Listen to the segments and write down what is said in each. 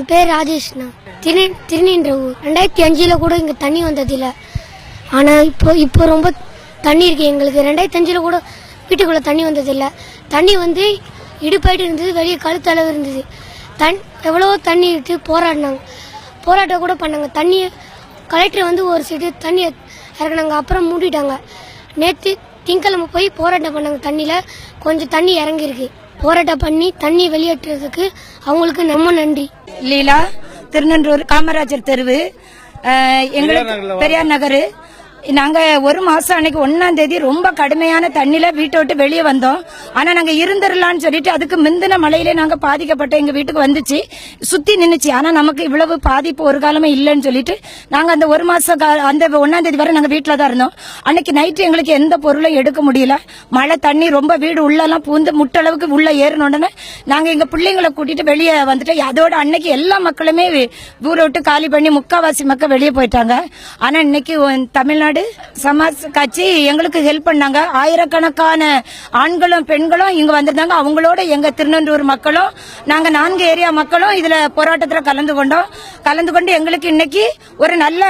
என் பேர் ராஜேஷ்ண்ணா திரு திருநின்ற ஊர். ரெண்டாயிரத்தி அஞ்சில் கூட இங்கே தண்ணி வந்ததில்லை. ஆனால் இப்போ இப்போ ரொம்ப தண்ணி இருக்குது எங்களுக்கு ரெண்டாயிரத்தி அஞ்சில் கூட வீட்டுக்குள்ளே தண்ணி வந்ததில்லை. தண்ணி வந்து இடுப்பாயிட்டு இருந்தது வெளியே கழுத்தளவு இருந்தது. தன் எவ்வளவோ தண்ணி இட்டு போராடினாங்க. போராட்டம் கூட பண்ணாங்க. தண்ணியை கலெக்டர் வந்து ஒரு சைடு தண்ணியை இறக்குனாங்க. அப்புறம் மூடிட்டாங்க. நேற்று திங்கக்கிழமை போய் போராட்டம் பண்ணாங்க தண்ணியில். கொஞ்சம் தண்ணி இறங்கியிருக்கு. போராட்டம் பண்ணி தண்ணி வெளியேற்றுறதுக்கு அவங்களுக்கு ரொம்ப நன்றி. லீலா திருநன்றூர் காமராஜர் தெருவு எங்களுக்கு பெரியார் நகர். நாங்க ஒரு மாசம் அன்னைக்கு ஒன்னாம் தேதி ரொம்ப கடுமையான தண்ணில வீட்டை விட்டு வெளியே வந்தோம். ஆனா நாங்க இருந்துடலாம்னு சொல்லிட்டு அதுக்கு முந்தின மழையிலே நாங்க பாதிக்கப்பட்ட எங்க வீட்டுக்கு வந்துச்சு. சுத்தி நின்னுச்சு. ஆனா நமக்கு இவ்வளவு பாதிப்பு ஒரு காலமே இல்லைன்னு சொல்லிட்டு நாங்க அந்த ஒரு மாசம் கா- அந்த ஒன்னாம் தேதி வரை நாங்க வீட்டுல தான் இருந்தோம். அன்னைக்கு நைட்டு எங்களுக்கு எந்த பொருளும் எடுக்க முடியல. மழை தண்ணி ரொம்ப வீடு உள்ளெல்லாம் பூந்து முட்டளவுக்கு உள்ள ஏறணும்னு நாங்க எங்க பிள்ளைங்களை கூட்டிட்டு வெளியே வந்துட்டு அதோட அன்னைக்கு எல்லா மக்களுமே ஊரை விட்டு காலி பண்ணி முக்காவாசி மக்கள் வெளியே போயிட்டாங்க. ஆனா இன்னைக்கு தமிழ்நாடு தமிழ்நாடு சமாஜ் கட்சி எங்களுக்கு ஹெல்ப் பண்ணாங்க. ஆயிரக்கணக்கான ஆண்களும் பெண்களும் இங்க வந்திருந்தாங்க. அவங்களோட எங்க திருநெல்வேலூர் மக்களும் நாங்க நான்கு ஏரியா மக்களும் இதுல போராட்டத்துல கலந்து கொண்டோம். கலந்து கொண்டு எங்களுக்கு இன்னைக்கு ஒரு நல்ல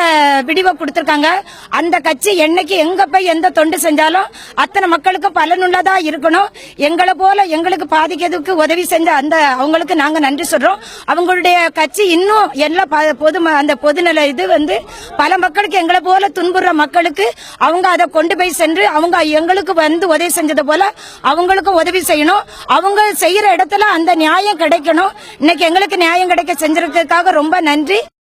விடிவை கொடுத்திருக்காங்க. அந்த கட்சி என்னைக்கு எங்க போய் எந்த தொண்டு செஞ்சாலும் அத்தனை மக்களுக்கு பலனுள்ளதா இருக்கணும். எங்களை போல எங்களுக்கு பாதிக்கிறதுக்கு உதவி செஞ்ச அந்த அவங்களுக்கு நாங்க நன்றி சொல்றோம். அவங்களுடைய கட்சி இன்னும் எல்லா ப- பொது ம- அந்த பொதுநல இது வந்து பல மக்களுக்கு எங்களை போல துன்புற மக்களுக்கு அவங்க அதை கொண்டு போய் சென்று அவங்க எங்களுக்கு வந்து உதவி செஞ்சது போல அவங்களுக்கு உதவி செய்யணும். அவங்க செய்யற இடத்துல அந்த நியாயம் கிடைக்கணும். இன்னைக்கு எங்களுக்கு நியாயம் கிடைக்க செஞ்சிருக்கிறதுக்காக ரொம்ப நன்றி.